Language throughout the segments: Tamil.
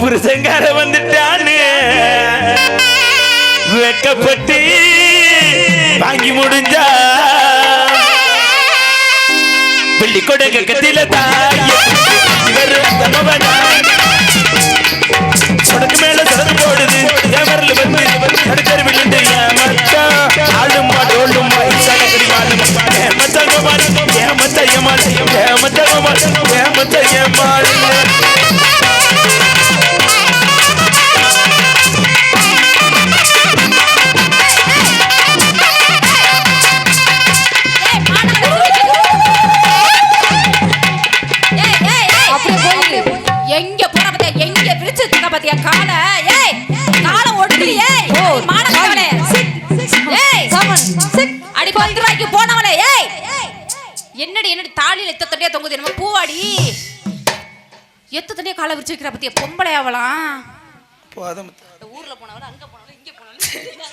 புருஷங்கார வந்துட்டான்னு வெக்கப்பட்டு வாங்கி முடிஞ்சா. வெள்ளி கொடை கத்தில தாய விரிச்சு வச்சிருக்க பாத்தியா? கால. ஏய் கால ஒடுக்கலையே ஓ, மானவளே ஏய். அடி பத்து ரூபாய்க்கு போனவளே ஏய். என்னடி என்னடி தாலியில எத்த தண்ணியா தொங்குது என்னமோ பூவாடி. எத்த தண்ணியா காலை விரிச்சு வைக்கிற பத்தியா? பொம்பளை அவளாம். போதும். ஊர்ல போனவள அங்க போனவள இங்க போனவள.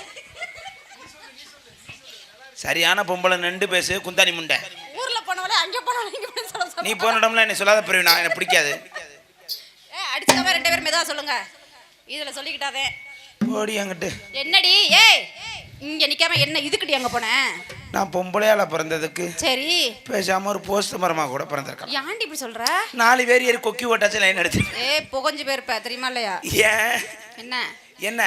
சரியான பொம்பளை நின்று பேசு குந்தாணி முண்டை. ஊர்ல போனவள அங்க போனவள இங்க போனவள. நீ போன இடம்ல என்ன சொல்லாத பிரிவினா எனக்கு பிடிக்காது. அடிச்சவங்க ரெண்டு பேரும் மெதுவா சொல்லுங்க. இதுல சொல்லிக்கிட்டாதே. போடி அங்கிட்டு என்னடி? ஏய் இங்க நிக்காம என்ன இதுக்கிட்டி அங்க போன? நான் பொம்பளையால பிறந்ததுக்கு சரி. பேசாம ஒரு போஸ்ட் மரமா கூட பிறந்திருக்கலாம். ஏன்டி இப்படி சொல்ற? நாலு பேர் ஏறி கொக்கி ஓட்டாச்சு லைன் எடுத்து ஏய் புகஞ்சு போயிருப்ப தெரியுமா இல்லையா? ஏன்? என்ன? என்ன?